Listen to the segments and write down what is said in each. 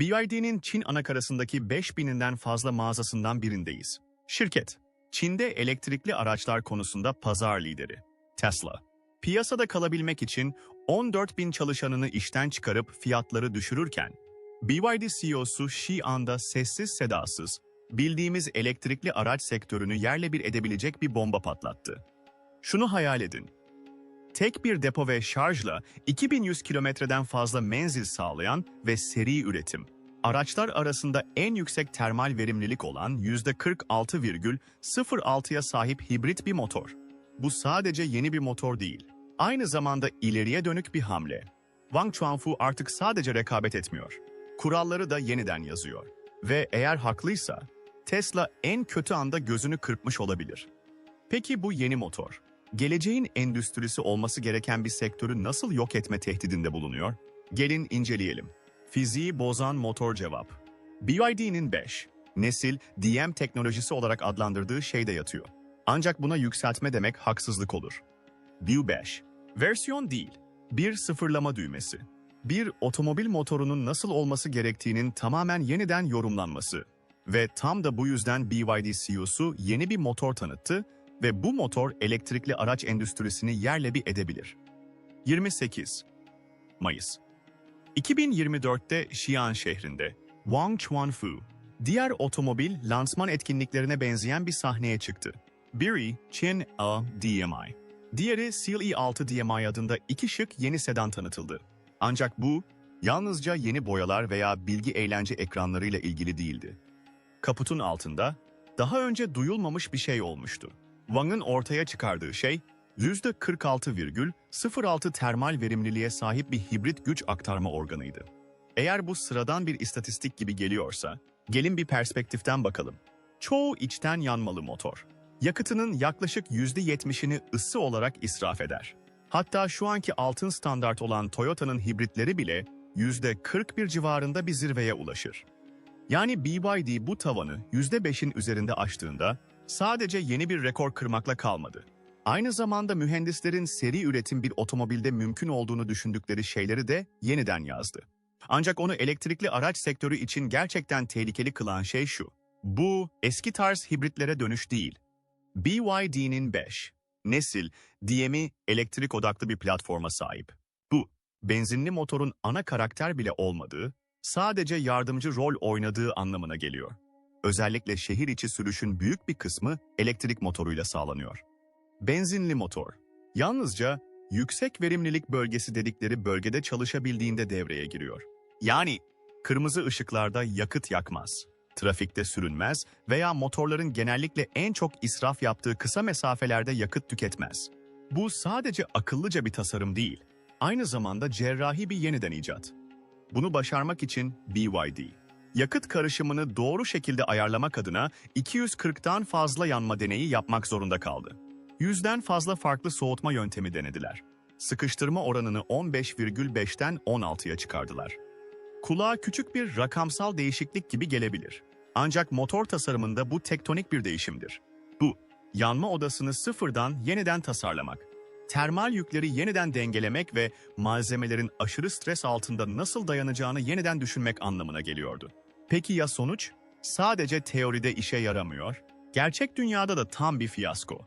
BYD'nin Çin anakarasındaki 5000'inden fazla mağazasından birindeyiz. Şirket, Çin'de elektrikli araçlar konusunda pazar lideri. Tesla, piyasada kalabilmek için 14 bin çalışanını işten çıkarıp fiyatları düşürürken, BYD CEO'su Xi anda sessiz sedasız, bildiğimiz elektrikli araç sektörünü yerle bir edebilecek bir bomba patlattı. Şunu hayal edin. Tek bir depo ve şarjla 2100 kilometreden fazla menzil sağlayan ve seri üretim. Araçlar arasında en yüksek termal verimlilik olan %46,06'ya sahip hibrit bir motor. Bu sadece yeni bir motor değil. Aynı zamanda ileriye dönük bir hamle. Wang Chuanfu artık sadece rekabet etmiyor. Kuralları da yeniden yazıyor. Ve eğer haklıysa, Tesla en kötü anda gözünü kırpmış olabilir. Peki bu yeni motor, geleceğin endüstrisi olması gereken bir sektörü nasıl yok etme tehdidinde bulunuyor? Gelin inceleyelim. Fiziği bozan motor cevap. BYD'nin 5 nesil DM teknolojisi olarak adlandırdığı şeyde yatıyor. Ancak buna yükseltme demek haksızlık olur. BU5 versiyon değil, bir sıfırlama düğmesi. Bir otomobil motorunun nasıl olması gerektiğinin tamamen yeniden yorumlanması. Ve tam da bu yüzden BYD CEO'su yeni bir motor tanıttı ve bu motor elektrikli araç endüstrisini yerle bir edebilir. 28 Mayıs 2024'te Xi'an şehrinde Wang Chuanfu, diğer otomobil lansman etkinliklerine benzeyen bir sahneye çıktı. Biri Chin A DMI, diğeri Seal E6 DMI adında iki şık yeni sedan tanıtıldı. Ancak bu, yalnızca yeni boyalar veya bilgi eğlence ekranlarıyla ilgili değildi. Kaputun altında, daha önce duyulmamış bir şey olmuştu. Wang'ın ortaya çıkardığı şey, %46,06 termal verimliliğe sahip bir hibrit güç aktarma organıydı. Eğer bu sıradan bir istatistik gibi geliyorsa, gelin bir perspektiften bakalım. Çoğu içten yanmalı motor. Yakıtının yaklaşık %70'ini ısı olarak israf eder. Hatta şu anki altın standart olan Toyota'nın hibritleri bile %41 civarında bir zirveye ulaşır. Yani BYD bu tavanı %5'in üzerinde aştığında sadece yeni bir rekor kırmakla kalmadı. Aynı zamanda mühendislerin seri üretim bir otomobilde mümkün olduğunu düşündükleri şeyleri de yeniden yazdı. Ancak onu elektrikli araç sektörü için gerçekten tehlikeli kılan şey şu. Bu eski tarz hibritlere dönüş değil. BYD'nin 5 nesil DM'i elektrik odaklı bir platforma sahip. Bu, benzinli motorun ana karakter bile olmadığı, sadece yardımcı rol oynadığı anlamına geliyor. Özellikle şehir içi sürüşün büyük bir kısmı elektrik motoruyla sağlanıyor. Benzinli motor, yalnızca yüksek verimlilik bölgesi dedikleri bölgede çalışabildiğinde devreye giriyor. Yani kırmızı ışıklarda yakıt yakmaz, trafikte sürünmez veya motorların genellikle en çok israf yaptığı kısa mesafelerde yakıt tüketmez. Bu sadece akıllıca bir tasarım değil, aynı zamanda cerrahi bir yeniden icat. Bunu başarmak için BYD, yakıt karışımını doğru şekilde ayarlamak adına 240'tan fazla yanma deneyi yapmak zorunda kaldı. Yüzden fazla farklı soğutma yöntemi denediler. Sıkıştırma oranını 15,5'ten 16'ya çıkardılar. Kulağa küçük bir rakamsal değişiklik gibi gelebilir. Ancak motor tasarımında bu tektonik bir değişimdir. Bu, yanma odasını sıfırdan yeniden tasarlamak, termal yükleri yeniden dengelemek ve malzemelerin aşırı stres altında nasıl dayanacağını yeniden düşünmek anlamına geliyordu. Peki ya sonuç? Sadece teoride işe yaramıyor, gerçek dünyada da tam bir fiyasko.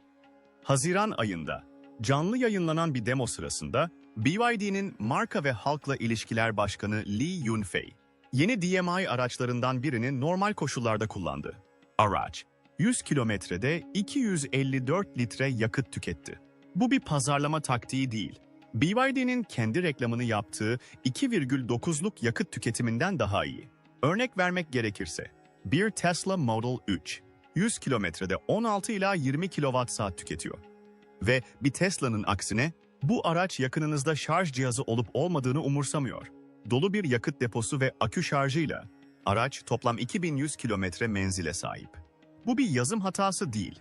Haziran ayında canlı yayınlanan bir demo sırasında BYD'nin marka ve halkla ilişkiler başkanı Lee Yunfei, yeni DMI araçlarından birini normal koşullarda kullandı. Araç, 100 kilometrede 254 litre yakıt tüketti. Bu bir pazarlama taktiği değil. BYD'nin kendi reklamını yaptığı 2,9'luk yakıt tüketiminden daha iyi. Örnek vermek gerekirse, bir Tesla Model 3, 100 kilometrede 16 ila 20 kWh tüketiyor. Ve bir Tesla'nın aksine bu araç yakınınızda şarj cihazı olup olmadığını umursamıyor. Dolu bir yakıt deposu ve akü şarjıyla araç toplam 2100 kilometre menzile sahip. Bu bir yazım hatası değil.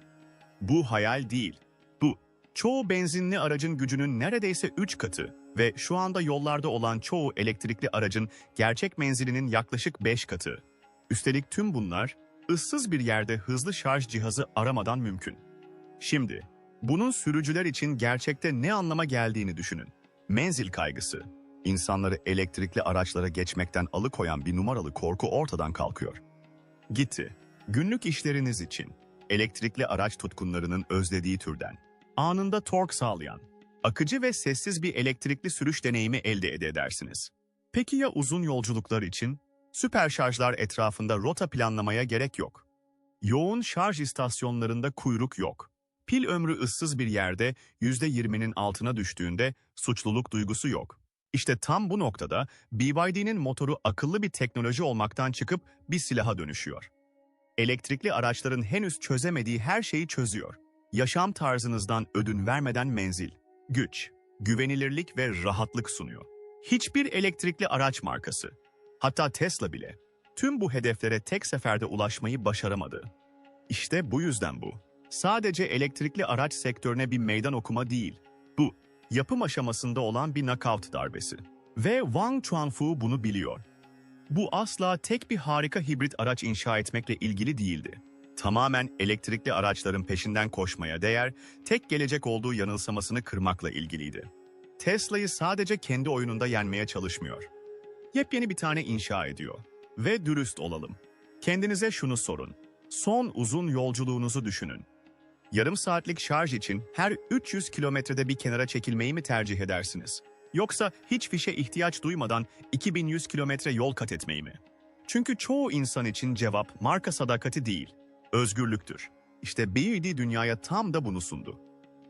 Bu hayal değil. Bu, çoğu benzinli aracın gücünün neredeyse 3 katı ve şu anda yollarda olan çoğu elektrikli aracın gerçek menzilinin yaklaşık 5 katı. Üstelik tüm bunlar ıssız bir yerde hızlı şarj cihazı aramadan mümkün. Şimdi, bunun sürücüler için gerçekte ne anlama geldiğini düşünün. Menzil kaygısı. İnsanları elektrikli araçlara geçmekten alıkoyan bir numaralı korku ortadan kalkıyor. Gitti. Günlük işleriniz için elektrikli araç tutkunlarının özlediği türden anında tork sağlayan, akıcı ve sessiz bir elektrikli sürüş deneyimi elde edersiniz. Peki ya uzun yolculuklar için? Süper şarjlar etrafında rota planlamaya gerek yok. Yoğun şarj istasyonlarında kuyruk yok. Pil ömrü ıssız bir yerde %20'nin altına düştüğünde suçluluk duygusu yok. İşte tam bu noktada BYD'nin motoru akıllı bir teknoloji olmaktan çıkıp bir silaha dönüşüyor. Elektrikli araçların henüz çözemediği her şeyi çözüyor. Yaşam tarzınızdan ödün vermeden menzil, güç, güvenilirlik ve rahatlık sunuyor. Hiçbir elektrikli araç markası, hatta Tesla bile tüm bu hedeflere tek seferde ulaşmayı başaramadı. İşte bu yüzden bu. Sadece elektrikli araç sektörüne bir meydan okuma değil. Bu, yapım aşamasında olan bir knockout darbesi. Ve Wang Chuanfu bunu biliyor. Bu asla tek bir harika hibrit araç inşa etmekle ilgili değildi. Tamamen elektrikli araçların peşinden koşmaya değer, tek gelecek olduğu yanılsamasını kırmakla ilgiliydi. Tesla'yı sadece kendi oyununda yenmeye çalışmıyor. Yepyeni bir tane inşa ediyor. Ve dürüst olalım. Kendinize şunu sorun. Son uzun yolculuğunuzu düşünün. Yarım saatlik şarj için her 300 kilometrede bir kenara çekilmeyi mi tercih edersiniz? Yoksa hiç fişe ihtiyaç duymadan 2100 kilometre yol kat etmeyi mi? Çünkü çoğu insan için cevap marka sadakati değil, özgürlüktür. İşte BYD dünyaya tam da bunu sundu.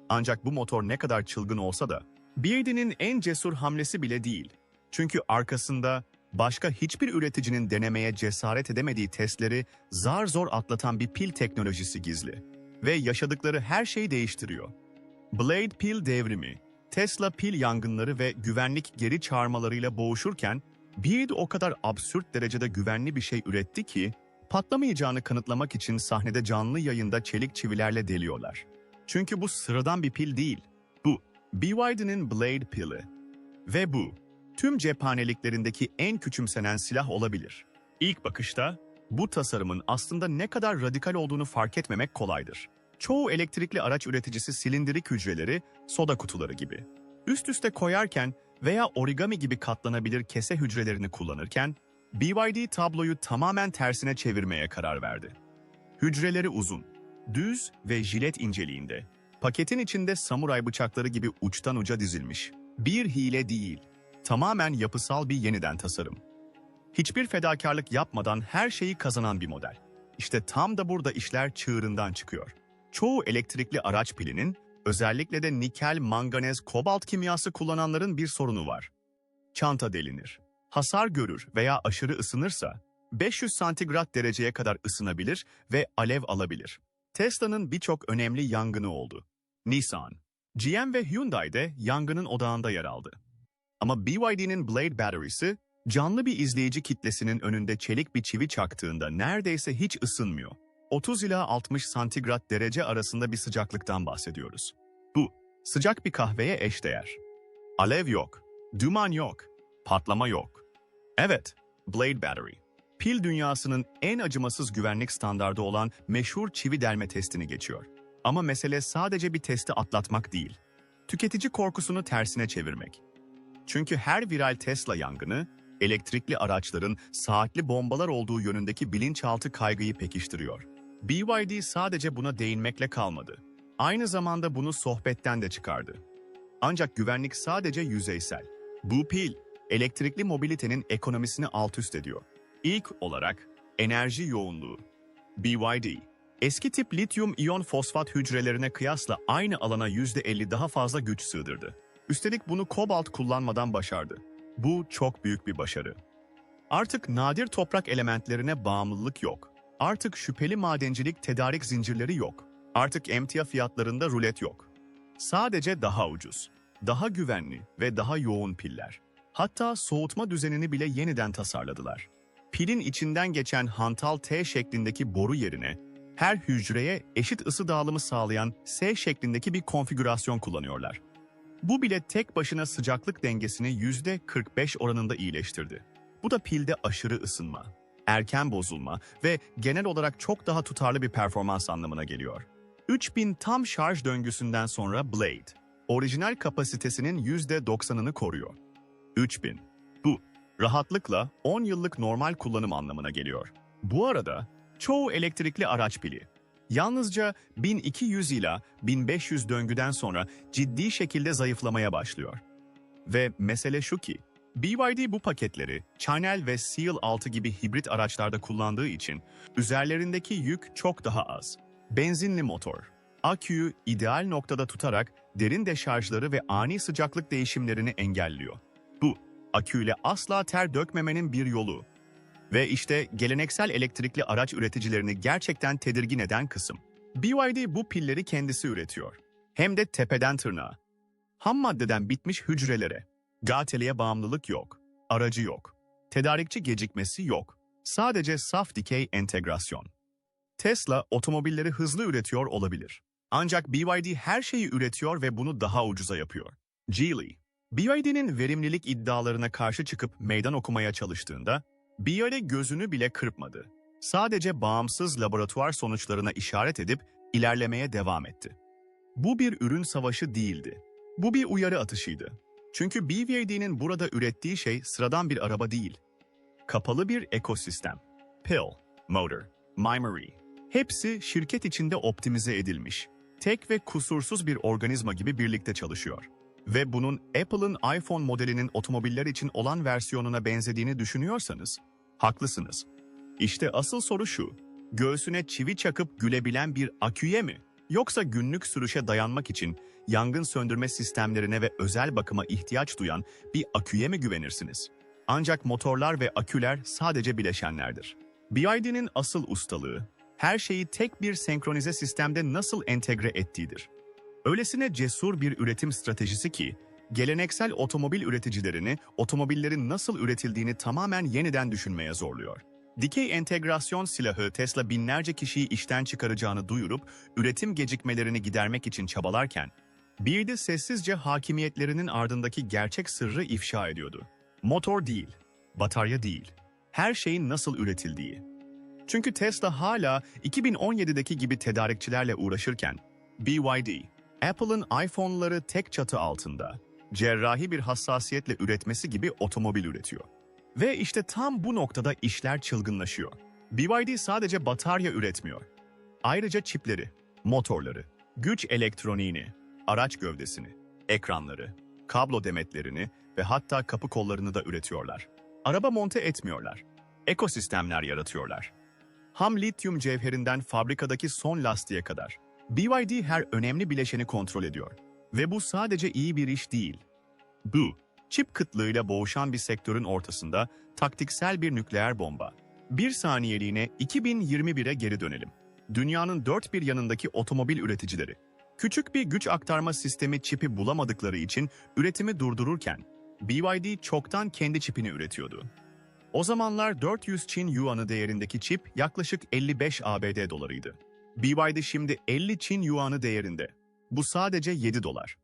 Ancak bu motor ne kadar çılgın olsa da BYD'nin en cesur hamlesi bile değil. Çünkü arkasında başka hiçbir üreticinin denemeye cesaret edemediği testleri zar zor atlatan bir pil teknolojisi gizli. Ve yaşadıkları her şeyi değiştiriyor. Blade pil devrimi, Tesla pil yangınları ve güvenlik geri çağırmalarıyla boğuşurken BYD o kadar absürt derecede güvenli bir şey üretti ki patlamayacağını kanıtlamak için sahnede canlı yayında çelik çivilerle deliyorlar. Çünkü bu sıradan bir pil değil. Bu BYD'nin Blade pili. Ve bu tüm cephaneliklerindeki en küçümsenen silah olabilir. İlk bakışta bu tasarımın aslında ne kadar radikal olduğunu fark etmemek kolaydır. Çoğu elektrikli araç üreticisi silindirik hücreleri, soda kutuları gibi. Üst üste koyarken veya origami gibi katlanabilir kese hücrelerini kullanırken, BYD tabloyu tamamen tersine çevirmeye karar verdi. Hücreleri uzun, düz ve jilet inceliğinde. Paketin içinde samuray bıçakları gibi uçtan uca dizilmiş. Bir hile değil, tamamen yapısal bir yeniden tasarım. Hiçbir fedakarlık yapmadan her şeyi kazanan bir model. İşte tam da burada işler çığırından çıkıyor. Çoğu elektrikli araç pilinin, özellikle de nikel, manganez, kobalt kimyası kullananların bir sorunu var. Çanta delinir. Hasar görür veya aşırı ısınırsa 500 santigrat dereceye kadar ısınabilir ve alev alabilir. Tesla'nın birçok önemli yangını oldu. Nissan, GM ve Hyundai de yangının odağında yer aldı. Ama BYD'nin Blade Battery'si canlı bir izleyici kitlesinin önünde çelik bir çivi çaktığında neredeyse hiç ısınmıyor. 30 ila 60 santigrat derece arasında bir sıcaklıktan bahsediyoruz. Bu, sıcak bir kahveye eşdeğer. Alev yok, duman yok, patlama yok. Evet, Blade Battery. Pil dünyasının en acımasız güvenlik standardı olan meşhur çivi delme testini geçiyor. Ama mesele sadece bir testi atlatmak değil. Tüketici korkusunu tersine çevirmek. Çünkü her viral Tesla yangını, elektrikli araçların saatli bombalar olduğu yönündeki bilinçaltı kaygıyı pekiştiriyor. BYD sadece buna değinmekle kalmadı. Aynı zamanda bunu sohbetten de çıkardı. Ancak güvenlik sadece yüzeysel. Bu pil, elektrikli mobilitenin ekonomisini alt üst ediyor. İlk olarak enerji yoğunluğu. BYD, eski tip lityum iyon fosfat hücrelerine kıyasla aynı alana %50 daha fazla güç sığdırdı. Üstelik bunu kobalt kullanmadan başardı. Bu çok büyük bir başarı. Artık nadir toprak elementlerine bağımlılık yok. Artık şüpheli madencilik tedarik zincirleri yok. Artık emtia fiyatlarında rulet yok. Sadece daha ucuz, daha güvenli ve daha yoğun piller. Hatta soğutma düzenini bile yeniden tasarladılar. Pilin içinden geçen hantal T şeklindeki boru yerine her hücreye eşit ısı dağılımı sağlayan S şeklindeki bir konfigürasyon kullanıyorlar. Bu bile tek başına sıcaklık dengesini %45 oranında iyileştirdi. Bu da pilde aşırı ısınma, erken bozulma ve genel olarak çok daha tutarlı bir performans anlamına geliyor. 3000 tam şarj döngüsünden sonra Blade, orijinal kapasitesinin %90'ını koruyor. 3000. Bu, rahatlıkla 10 yıllık normal kullanım anlamına geliyor. Bu arada çoğu elektrikli araç pili yalnızca 1200 ila 1500 döngüden sonra ciddi şekilde zayıflamaya başlıyor. Ve mesele şu ki, BYD bu paketleri Channel ve Seal 6 gibi hibrit araçlarda kullandığı için üzerlerindeki yük çok daha az. Benzinli motor, aküyü ideal noktada tutarak derin deşarjları ve ani sıcaklık değişimlerini engelliyor. Bu, aküyle asla ter dökmemenin bir yolu. Ve işte geleneksel elektrikli araç üreticilerini gerçekten tedirgin eden kısım. BYD bu pilleri kendisi üretiyor. Hem de tepeden tırnağa. Ham maddeden bitmiş hücrelere. Gateliğe bağımlılık yok. Aracı yok. Tedarikçi gecikmesi yok. Sadece saf dikey entegrasyon. Tesla otomobilleri hızlı üretiyor olabilir. Ancak BYD her şeyi üretiyor ve bunu daha ucuza yapıyor. Geely, BYD'nin verimlilik iddialarına karşı çıkıp meydan okumaya çalıştığında, BYD gözünü bile kırpmadı. Sadece bağımsız laboratuvar sonuçlarına işaret edip ilerlemeye devam etti. Bu bir ürün savaşı değildi. Bu bir uyarı atışıydı. Çünkü BYD'nin burada ürettiği şey sıradan bir araba değil. Kapalı bir ekosistem. Pill, Motor, Memory. Hepsi şirket içinde optimize edilmiş. Tek ve kusursuz bir organizma gibi birlikte çalışıyor. Ve bunun Apple'ın iPhone modelinin otomobiller için olan versiyonuna benzediğini düşünüyorsanız, haklısınız. İşte asıl soru şu, göğsüne çivi çakıp gülebilen bir aküye mi? Yoksa günlük sürüşe dayanmak için yangın söndürme sistemlerine ve özel bakıma ihtiyaç duyan bir aküye mi güvenirsiniz? Ancak motorlar ve aküler sadece bileşenlerdir. BYD'nin asıl ustalığı, her şeyi tek bir senkronize sistemde nasıl entegre ettiğidir. Öylesine cesur bir üretim stratejisi ki, geleneksel otomobil üreticilerini otomobillerin nasıl üretildiğini tamamen yeniden düşünmeye zorluyor. Dikey entegrasyon silahı Tesla binlerce kişiyi işten çıkaracağını duyurup üretim gecikmelerini gidermek için çabalarken, bir de sessizce hakimiyetlerinin ardındaki gerçek sırrı ifşa ediyordu. Motor değil, batarya değil, her şeyin nasıl üretildiği. Çünkü Tesla hala 2017'deki gibi tedarikçilerle uğraşırken, BYD, Apple'ın iPhone'ları tek çatı altında, cerrahi bir hassasiyetle üretmesi gibi otomobil üretiyor. Ve işte tam bu noktada işler çılgınlaşıyor. BYD sadece batarya üretmiyor. Ayrıca çipleri, motorları, güç elektroniğini, araç gövdesini, ekranları, kablo demetlerini ve hatta kapı kollarını da üretiyorlar. Araba monte etmiyorlar. Ekosistemler yaratıyorlar. Ham lityum cevherinden fabrikadaki son lastiğe kadar. BYD her önemli bileşeni kontrol ediyor. Ve bu sadece iyi bir iş değil. Bu, çip kıtlığıyla boğuşan bir sektörün ortasında taktiksel bir nükleer bomba. Bir saniyeliğine 2021'e geri dönelim. Dünyanın dört bir yanındaki otomobil üreticileri, küçük bir güç aktarma sistemi çipi bulamadıkları için üretimi durdururken, BYD çoktan kendi çipini üretiyordu. O zamanlar 400 Çin Yuan'ı değerindeki çip yaklaşık 55 ABD dolarıydı. BYD şimdi 50 Çin Yuan'ı değerinde. Bu sadece 7 dolar.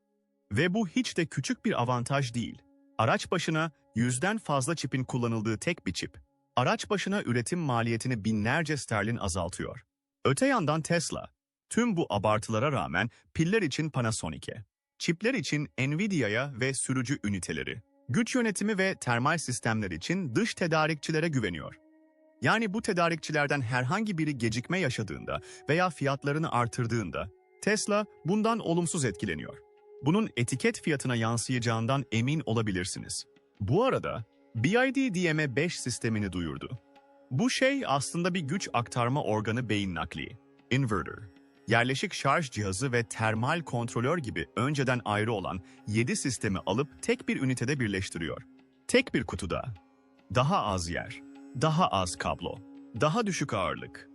Ve bu hiç de küçük bir avantaj değil. Araç başına yüzden fazla çipin kullanıldığı tek bir çip, araç başına üretim maliyetini binlerce sterlin azaltıyor. Öte yandan Tesla, tüm bu abartılara rağmen piller için Panasonic'e, çipler için Nvidia'ya ve sürücü üniteleri, güç yönetimi ve termal sistemler için dış tedarikçilere güveniyor. Yani bu tedarikçilerden herhangi biri gecikme yaşadığında veya fiyatlarını artırdığında Tesla bundan olumsuz etkileniyor. Bunun etiket fiyatına yansıyacağından emin olabilirsiniz. Bu arada BID DM5 sistemini duyurdu. Bu şey aslında bir güç aktarma organı beyin nakli, inverter. Yerleşik şarj cihazı ve termal kontrolör gibi önceden ayrı olan 7 sistemi alıp tek bir ünitede birleştiriyor. Tek bir kutuda. Daha az yer, daha az kablo, daha düşük ağırlık,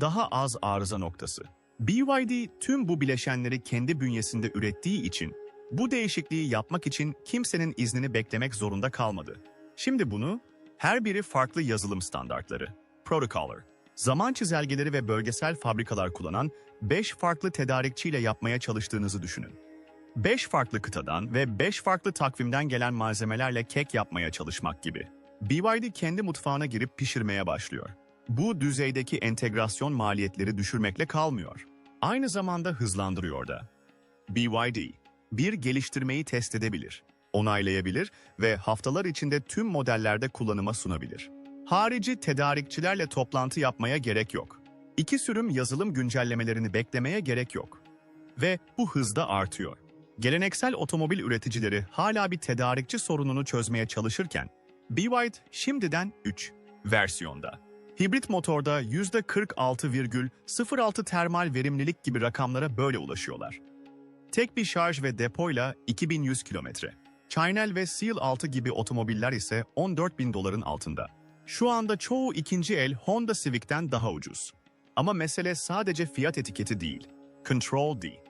daha az arıza noktası. BYD tüm bu bileşenleri kendi bünyesinde ürettiği için bu değişikliği yapmak için kimsenin iznini beklemek zorunda kalmadı. Şimdi bunu her biri farklı yazılım standartları, protocoller, zaman çizelgeleri ve bölgesel fabrikalar kullanan 5 farklı tedarikçiyle yapmaya çalıştığınızı düşünün. 5 farklı kıtadan ve 5 farklı takvimden gelen malzemelerle kek yapmaya çalışmak gibi. BYD kendi mutfağına girip pişirmeye başlıyor. Bu düzeydeki entegrasyon maliyetleri düşürmekle kalmıyor. Aynı zamanda hızlandırıyor da. BYD, bir geliştirmeyi test edebilir. onaylayabilir ve haftalar içinde tüm modellerde kullanıma sunabilir. Harici tedarikçilerle toplantı yapmaya gerek yok. İki sürüm yazılım güncellemelerini beklemeye gerek yok. Ve bu hızda artıyor. Geleneksel otomobil üreticileri hala bir tedarikçi sorununu çözmeye çalışırken, BYD şimdiden 3 versiyonda. Hibrit motorda %46,06 termal verimlilik gibi rakamlara böyle ulaşıyorlar. Tek bir şarj ve depoyla 2100 kilometre. Chynel ve Seal 6 gibi otomobiller ise 14.000 doların altında. Şu anda çoğu ikinci el Honda Civic'ten daha ucuz. Ama mesele sadece fiyat etiketi değil. Control D.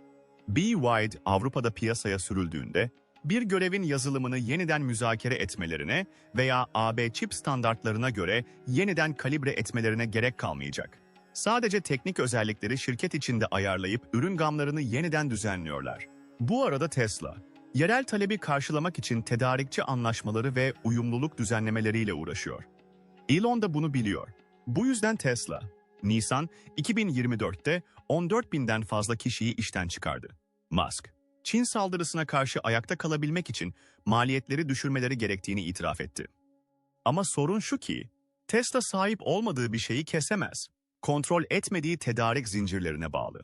BYD Avrupa'da piyasaya sürüldüğünde bir görevin yazılımını yeniden müzakere etmelerine veya AB çip standartlarına göre yeniden kalibre etmelerine gerek kalmayacak. Sadece teknik özellikleri şirket içinde ayarlayıp ürün gamlarını yeniden düzenliyorlar. Bu arada Tesla, yerel talebi karşılamak için tedarikçi anlaşmaları ve uyumluluk düzenlemeleriyle uğraşıyor. Elon da bunu biliyor. Bu yüzden Tesla, Nisan 2024'te 14 binden fazla kişiyi işten çıkardı. Musk, Çin saldırısına karşı ayakta kalabilmek için maliyetleri düşürmeleri gerektiğini itiraf etti. Ama sorun şu ki, Tesla sahip olmadığı bir şeyi kesemez. Kontrol etmediği tedarik zincirlerine bağlı.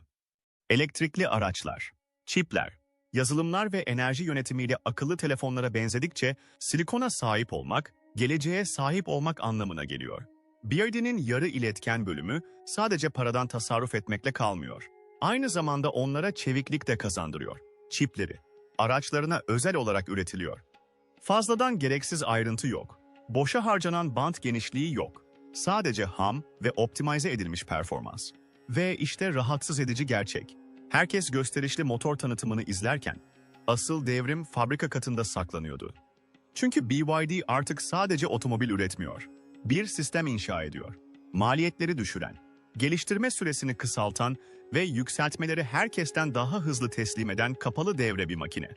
Elektrikli araçlar, çipler, yazılımlar ve enerji yönetimiyle akıllı telefonlara benzedikçe silikona sahip olmak, geleceğe sahip olmak anlamına geliyor. BYD'nin yarı iletken bölümü sadece paradan tasarruf etmekle kalmıyor. Aynı zamanda onlara çeviklik de kazandırıyor. Çipleri, araçlarına özel olarak üretiliyor. Fazladan gereksiz ayrıntı yok. Boşa harcanan bant genişliği yok. Sadece ham ve optimize edilmiş performans. Ve işte rahatsız edici gerçek. Herkes gösterişli motor tanıtımını izlerken, asıl devrim fabrika katında saklanıyordu. Çünkü BYD artık sadece otomobil üretmiyor. Bir sistem inşa ediyor. Maliyetleri düşüren, geliştirme süresini kısaltan ve yükseltmeleri herkesten daha hızlı teslim eden kapalı devre bir makine.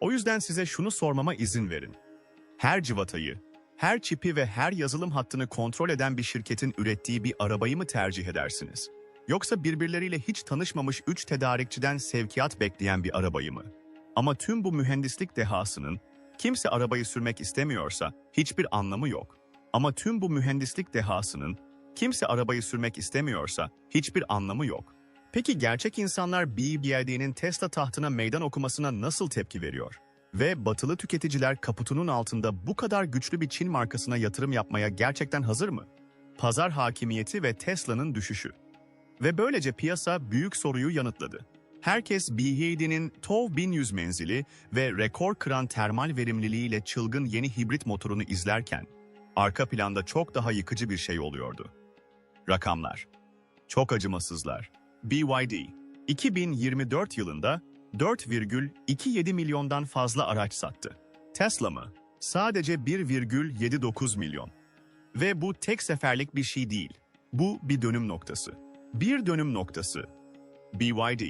O yüzden size şunu sormama izin verin. Her civatayı, her çipi ve her yazılım hattını kontrol eden bir şirketin ürettiği bir arabayı mı tercih edersiniz? Yoksa birbirleriyle hiç tanışmamış üç tedarikçiden sevkiyat bekleyen bir arabayı mı? Ama tüm bu mühendislik dehasının kimse arabayı sürmek istemiyorsa hiçbir anlamı yok. Ama tüm bu mühendislik dehasının kimse arabayı sürmek istemiyorsa hiçbir anlamı yok. Peki gerçek insanlar BYD'nin Tesla tahtına meydan okumasına nasıl tepki veriyor? Ve batılı tüketiciler kaputunun altında bu kadar güçlü bir Çin markasına yatırım yapmaya gerçekten hazır mı? Pazar hakimiyeti ve Tesla'nın düşüşü. Ve böylece piyasa büyük soruyu yanıtladı. Herkes BYD'nin TOV 1100 menzili ve rekor kıran termal verimliliğiyle çılgın yeni hibrit motorunu izlerken, arka planda çok daha yıkıcı bir şey oluyordu. Rakamlar. Çok acımasızlar. BYD, 2024 yılında 4,27 milyondan fazla araç sattı. Tesla mı? Sadece 1,79 milyon. Ve bu tek seferlik bir şey değil. Bu bir dönüm noktası. Bir dönüm noktası. BYD,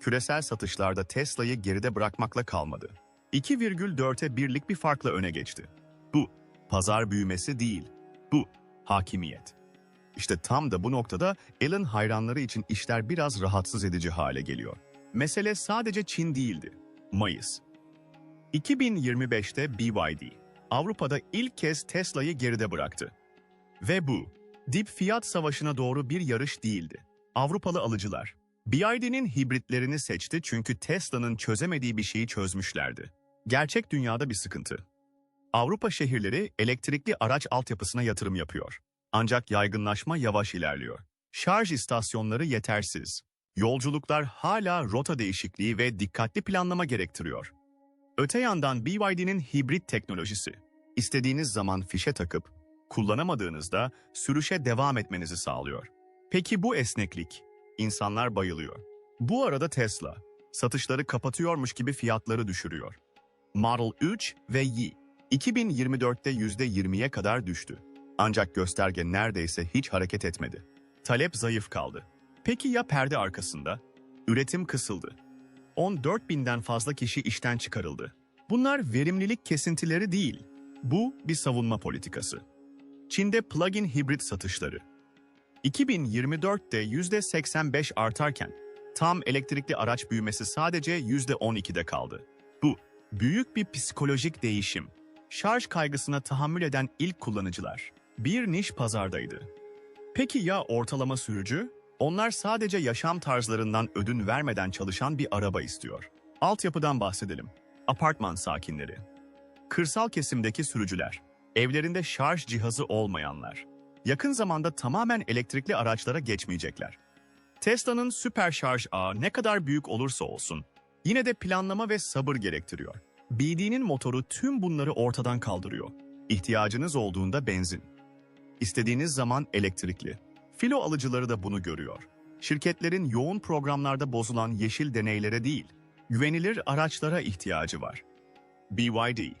küresel satışlarda Tesla'yı geride bırakmakla kalmadı. 2,4'e birlik bir farkla öne geçti. Bu, pazar büyümesi değil. Bu, hakimiyet. İşte tam da bu noktada Elon hayranları için işler biraz rahatsız edici hale geliyor. Mesele sadece Çin değildi. Mayıs. 2025'te BYD, Avrupa'da ilk kez Tesla'yı geride bıraktı. Ve bu, dip fiyat savaşına doğru bir yarış değildi. Avrupalı alıcılar, BYD'nin hibritlerini seçti çünkü Tesla'nın çözemediği bir şeyi çözmüşlerdi. Gerçek dünyada bir sıkıntı. Avrupa şehirleri elektrikli araç altyapısına yatırım yapıyor. Ancak yaygınlaşma yavaş ilerliyor. Şarj istasyonları yetersiz. Yolculuklar hala rota değişikliği ve dikkatli planlama gerektiriyor. Öte yandan BYD'nin hibrit teknolojisi. İstediğiniz zaman fişe takıp, kullanamadığınızda sürüşe devam etmenizi sağlıyor. Peki bu esneklik? İnsanlar bayılıyor. Bu arada Tesla, satışları kapatıyormuş gibi fiyatları düşürüyor. Model 3 ve Y, 2024'te %20'ye kadar düştü. Ancak gösterge neredeyse hiç hareket etmedi. Talep zayıf kaldı. Peki ya perde arkasında? Üretim kısıldı. 14 binden fazla kişi işten çıkarıldı. Bunlar verimlilik kesintileri değil. Bu bir savunma politikası. Çin'de plug-in hibrit satışları. 2024'te %85 artarken tam elektrikli araç büyümesi sadece %12'de kaldı. Bu, Büyük bir psikolojik değişim. Şarj kaygısına tahammül eden ilk kullanıcılar. Bir niş pazardaydı. Peki ya ortalama sürücü? Onlar sadece yaşam tarzlarından ödün vermeden çalışan bir araba istiyor. Altyapıdan bahsedelim. Apartman sakinleri. Kırsal kesimdeki sürücüler. Evlerinde şarj cihazı olmayanlar. Yakın zamanda tamamen elektrikli araçlara geçmeyecekler. Tesla'nın süper şarj ağı ne kadar büyük olursa olsun, yine de planlama ve sabır gerektiriyor. BD'nin motoru tüm bunları ortadan kaldırıyor. İhtiyacınız olduğunda benzin. İstediğiniz zaman elektrikli. Filo alıcıları da bunu görüyor. Şirketlerin yoğun programlarda bozulan yeşil deneylere değil, güvenilir araçlara ihtiyacı var. BYD,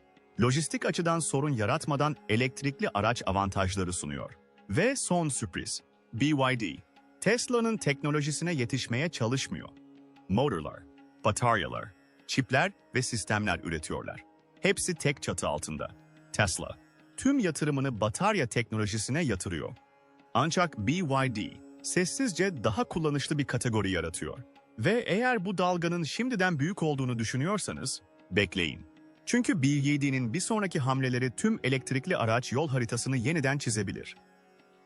lojistik açıdan sorun yaratmadan elektrikli araç avantajları sunuyor. Ve son sürpriz, BYD, Tesla'nın teknolojisine yetişmeye çalışmıyor. Motorlar, bataryalar, çipler ve sistemler üretiyorlar. Hepsi tek çatı altında. Tesla, tüm yatırımını batarya teknolojisine yatırıyor. Ancak BYD, sessizce daha kullanışlı bir kategori yaratıyor. Ve eğer bu dalganın şimdiden büyük olduğunu düşünüyorsanız, bekleyin. Çünkü BYD'nin bir sonraki hamleleri tüm elektrikli araç yol haritasını yeniden çizebilir.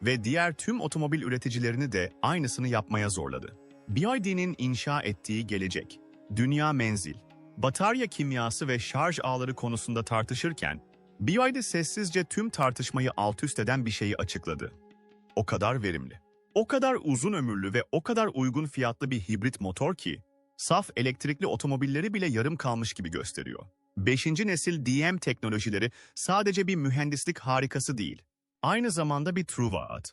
Ve diğer tüm otomobil üreticilerini de aynısını yapmaya zorladı. BYD'nin inşa ettiği gelecek, dünya menzil, batarya kimyası ve şarj ağları konusunda tartışırken, BYD sessizce tüm tartışmayı alt üst eden bir şeyi açıkladı. O kadar verimli, o kadar uzun ömürlü ve o kadar uygun fiyatlı bir hibrit motor ki, saf elektrikli otomobilleri bile yarım kalmış gibi gösteriyor. Beşinci nesil DM teknolojileri sadece bir mühendislik harikası değil, aynı zamanda bir true vaat.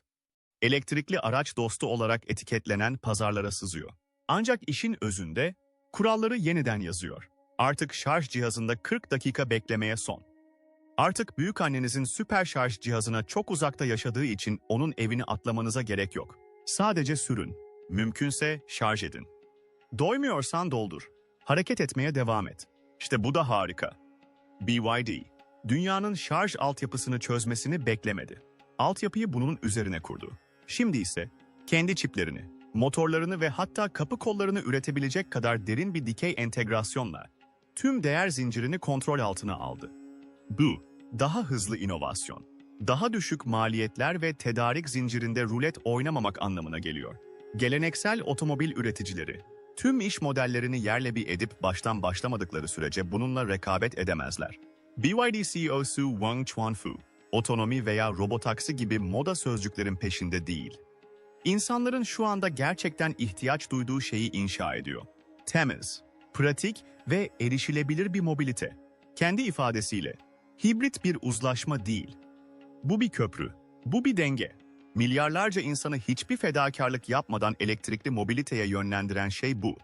Elektrikli araç dostu olarak etiketlenen pazarlara sızıyor. Ancak işin özünde kuralları yeniden yazıyor. Artık şarj cihazında 40 dakika beklemeye son. Artık büyük annenizin süper şarj cihazına çok uzakta yaşadığı için onun evini atlamanıza gerek yok. Sadece sürün. Mümkünse şarj edin. Doymuyorsan doldur. Hareket etmeye devam et. İşte bu da harika. BYD, dünyanın şarj altyapısını çözmesini beklemedi. Altyapıyı bunun üzerine kurdu. Şimdi ise kendi çiplerini, motorlarını ve hatta kapı kollarını üretebilecek kadar derin bir dikey entegrasyonla tüm değer zincirini kontrol altına aldı. Bu, daha hızlı inovasyon, daha düşük maliyetler ve tedarik zincirinde rulet oynamamak anlamına geliyor. Geleneksel otomobil üreticileri, tüm iş modellerini yerle bir edip baştan başlamadıkları sürece bununla rekabet edemezler. BYD CEO'su Wang Chuanfu, otonomi veya robotaksi gibi moda sözcüklerin peşinde değil. İnsanların şu anda gerçekten ihtiyaç duyduğu şeyi inşa ediyor. Temiz, pratik ve erişilebilir bir mobilite. Kendi ifadesiyle, hibrit bir uzlaşma değil. Bu bir köprü, bu bir denge. Milyarlarca insanı hiçbir fedakarlık yapmadan elektrikli mobiliteye yönlendiren şey bu.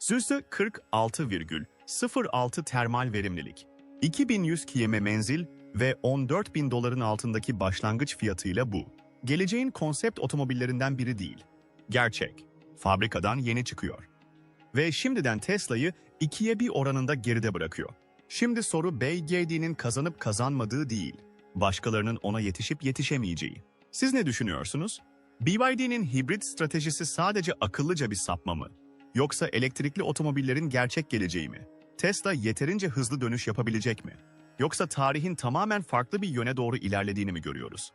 %46,06 termal verimlilik, 2100 km menzil ve 14 bin doların altındaki başlangıç fiyatıyla bu. Geleceğin konsept otomobillerinden biri değil. Gerçek. Fabrikadan yeni çıkıyor. Ve şimdiden Tesla'yı ikiye bir oranında geride bırakıyor. Şimdi soru BYD'nin kazanıp kazanmadığı değil, başkalarının ona yetişip yetişemeyeceği. Siz ne düşünüyorsunuz? BYD'nin hibrit stratejisi sadece akıllıca bir sapma mı? Yoksa elektrikli otomobillerin gerçek geleceği mi? Tesla yeterince hızlı dönüş yapabilecek mi? Yoksa tarihin tamamen farklı bir yöne doğru ilerlediğini mi görüyoruz?